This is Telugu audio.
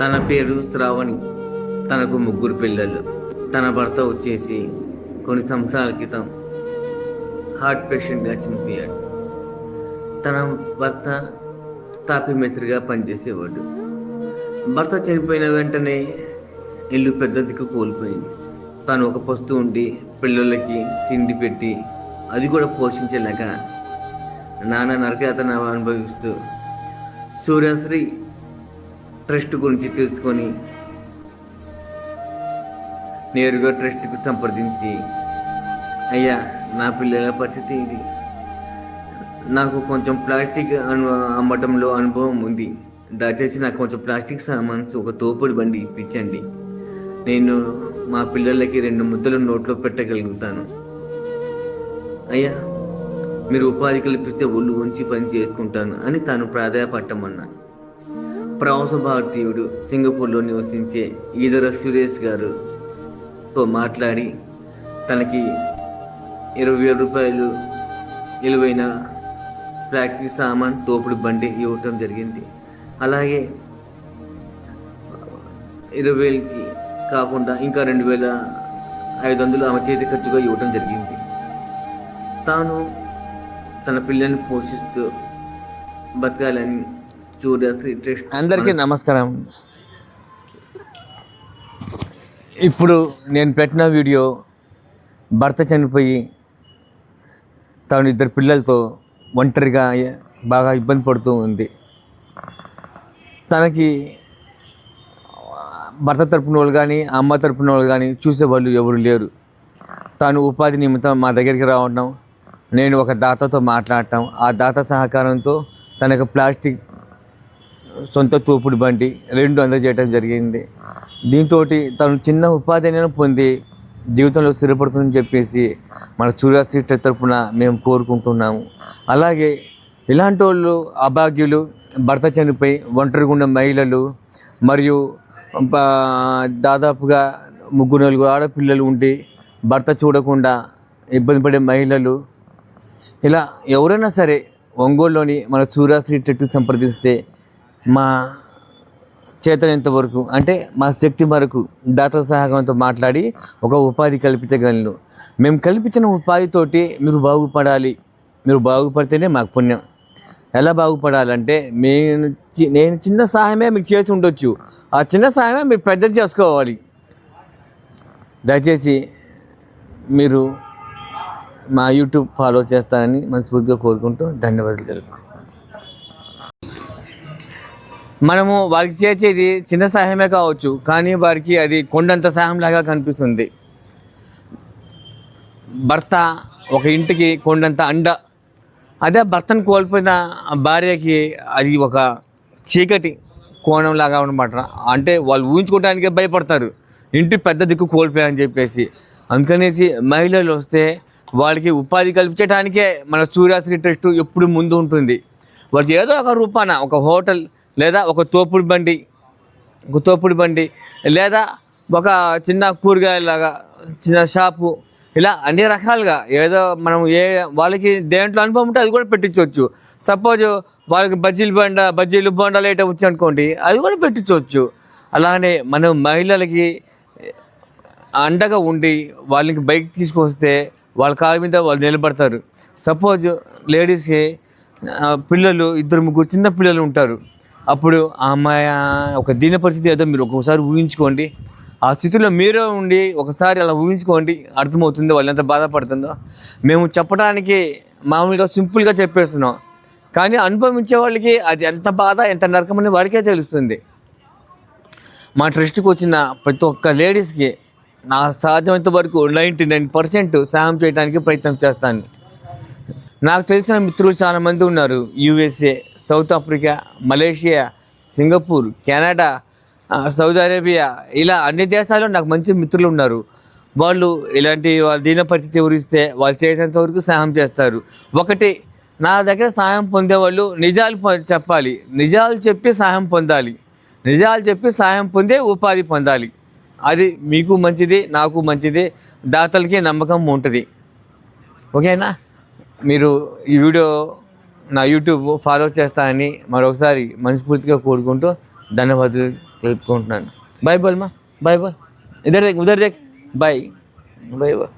తన పేరు శ్రావణి. తనకు ముగ్గురు పిల్లలు. తన భర్త వచ్చేసి కొన్ని సంవత్సరాల క్రితం హార్ట్ పేషెంట్గా చనిపోయాడు. తన భర్త తాపిమిత్రిగా పనిచేసేవాడు. భర్త చనిపోయిన వెంటనే ఇల్లు పెద్ద దిక్కు కోల్పోయింది. తను ఒక పస్తు ఉండి పిల్లలకి తిండి పెట్టి అది కూడా పోషించలేక నాన్న నరకయాతన అనుభవిస్తూ సూర్యశ్రీ ట్రస్ట్ గురించి తెలుసుకొని నేరుగా ట్రస్ట్కు సంప్రదించి అయ్యా నా పిల్లల పరిస్థితి ఇది. నాకు కొంచెం ప్లాస్టిక్ అమ్మటంలో అనుభవం ఉంది. దయచేసి నాకు కొంచెం ప్లాస్టిక్ సామాన్స్ ఒక తోపుడు బండి ఇప్పించండి. నేను మా పిల్లలకి రెండు ముద్దలు నోట్లో పెట్టగలుగుతాను. అయ్యా మీరు ఉపాధి కల్పిస్తే ఒళ్ళు ఉంచి పని చేసుకుంటాను అని తాను ప్రాధాయపట్టమన్నా ప్రవాస భారతీయుడు సింగపూర్లో నివసించే ఈదర సురేష్ గారుతో మాట్లాడి తనకి ఇరవై వేల రూపాయలు విలువైన ప్రాక్టీస్ సామాన్ తోపుడు బండి ఇవ్వటం జరిగింది. అలాగే ఇరవై వేలకి కాకుండా ఇంకా రెండు వేల ఐదు వందలు ఆమె చేతి ఖర్చుగా ఇవ్వటం జరిగింది. తాను తన పిల్లల్ని పోషిస్తూ బతకాలని అందరికీ నమస్కారం. ఇప్పుడు నేను పెట్టిన వీడియో భర్త చనిపోయి తాను ఇద్దరు పిల్లలతో ఒంటరిగా బాగా ఇబ్బంది పడుతూ ఉంది. తనకి భర్త తరపున వాళ్ళు కానీ అమ్మ తరపున వాళ్ళు కానీ చూసేవాళ్ళు ఎవరు లేరు. తాను ఉపాధి నిమిత్తం మా దగ్గరికి రావడం నేను ఒక దాతతో మాట్లాడటం ఆ దాత సహకారంతో తనకు ప్లాస్టిక్ సొంత తోపుడు బండి రెండు అందజేయడం జరిగింది. దీంతో తను చిన్న ఉపాధి అయినా పొంది జీవితంలో స్థిరపడుతుందని చెప్పేసి మన సూర్యాశ్రీ తరఫున మేము కోరుకుంటున్నాము. అలాగే ఇలాంటి వాళ్ళు అభాగ్యులు భర్త చనిపోయి ఒంటరిగా ఉన్న మహిళలు మరియు దాదాపుగా ముగ్గురు నలుగురు ఆడపిల్లలు ఉండి భర్త చూడకుండా ఇబ్బంది పడే మహిళలు. ఇలా ఎవరైనా సరే ఒంగోలులోని మన సూర్యాశ్రీ టెట్టు సంప్రదిస్తే మా చేతనంత వరకు అంటే మా శక్తి వరకు దాతల సహకారంతో మాట్లాడి ఒక ఉపాధి కల్పించగలను. మేము కల్పించిన ఉపాధితోటి మీరు బాగుపడాలి. మీరు బాగుపడితేనే మాకు పుణ్యం. ఎలా బాగుపడాలంటే నేను చి- నేను చిన్న సహాయమే మీకు చేసి ఉండొచ్చు. ఆ చిన్న సహాయమే మీరు పెద్దది చేసుకోవాలి. దయచేసి మీరు మా యూట్యూబ్ ఫాలో చేస్తారని మనస్ఫూర్తిగా కోరుకుంటూ ధన్యవాదాలు తెలుపు మనము వారికి చేసేది చిన్న సహాయమే కావచ్చు కానీ వారికి అది కొండంత సహాయంలాగా కనిపిస్తుంది. భర్త ఒక ఇంటికి కొండంత అండ అదే భర్తను కోల్పోయిన భార్యకి అది ఒక చీకటి కోణంలాగా అనమాట అంటే వాళ్ళు ఊహించుకోవడానికే భయపడతారు. ఇంటి పెద్ద దిక్కు కోల్పోయాయని చెప్పేసి. అందుకనేసి మహిళలు వస్తే వాళ్ళకి ఉపాధి కల్పించడానికే మన సూర్యాశ్రీ ట్రస్ట్ ఎప్పుడు ముందు ఉంటుంది. వాళ్ళకి ఏదో ఒక రూపాన ఒక హోటల్ లేదా ఒక తోపుడు బండి ఒక తోపుడు బండి లేదా ఒక చిన్న కూరగాయలాగా చిన్న షాపు ఇలా అన్ని రకాలుగా ఏదో మనం ఏ వాళ్ళకి దేంట్లో అనుభవం ఉంటే అది కూడా పెట్టించవచ్చు. సపోజ్ వాళ్ళకి బజ్జీలు బండ బజ్జీలు బొండాలు వేయటం వచ్చి అనుకోండి అది కూడా పెట్టించవచ్చు. అలానే మనం మహిళలకి అండగా ఉండి వాళ్ళకి బైక్ తీసుకొస్తే వాళ్ళ కాళ్ళ మీద వాళ్ళు నిలబడతారు. సపోజ్ లేడీస్కి పిల్లలు ఇద్దరు ముగ్గురు చిన్న పిల్లలు ఉంటారు. అప్పుడు ఆ అమ్మాయి ఒక దీన పరిస్థితి ఏదో మీరు ఒక్కొక్కసారి ఊహించుకోండి. ఆ స్థితిలో మీరే ఉండి ఒకసారి అలా ఊహించుకోండి అర్థమవుతుంది వాళ్ళు ఎంత బాధపడుతుందో. మేము చెప్పడానికి మామూలుగా సింపుల్గా చెప్పేస్తున్నాం. కానీ అనుభవించే వాళ్ళకి అది ఎంత బాధ ఎంత నరకమని వాళ్ళకే తెలుస్తుంది. మా ట్రస్ట్కి వచ్చిన ప్రతి ఒక్క లేడీస్కి నా సాధ్యమైనంత వరకు నైంటీ నైన్ పర్సెంట్ సాయం చేయడానికి ప్రయత్నం చేస్తాను. నాకు తెలిసిన మిత్రులు చాలామంది ఉన్నారు USA South Africa Malaysia Singapore Canada Saudi Arabia ఇలా అన్ని దేశాల్లో నాకు మంచి మిత్రులు ఉన్నారు. వాళ్ళు ఇలాంటి వాళ్ళ దీన పరిస్థితి ఎవరిస్తే వాళ్ళు చేసేంత వరకు సహాయం చేస్తారు. ఒకటి నా దగ్గర సహాయం పొందేవాళ్ళు నిజాలు చెప్పాలి. నిజాలు చెప్పి సహాయం పొందాలి. నిజాలు చెప్పి సహాయం పొందే ఉపాధి పొందాలి. అది మీకు మంచిది నాకు మంచిది దాతలకి నమ్మకం ఉంటుంది. ఓకేనా? మీరు ఈ వీడియో నా యూట్యూబ్ ఫాలో చేస్తానని మరొకసారి మనస్ఫూర్తిగా కోరుకుంటూ ధన్యవాదాలు తెలుపుకుంటున్నాను. బాయ్ బోల్ మా బాయ్ బోల్ ఇద్దరు దేక్ ఉదర్ దేక్ బాయ్ బాయ్ బాయ్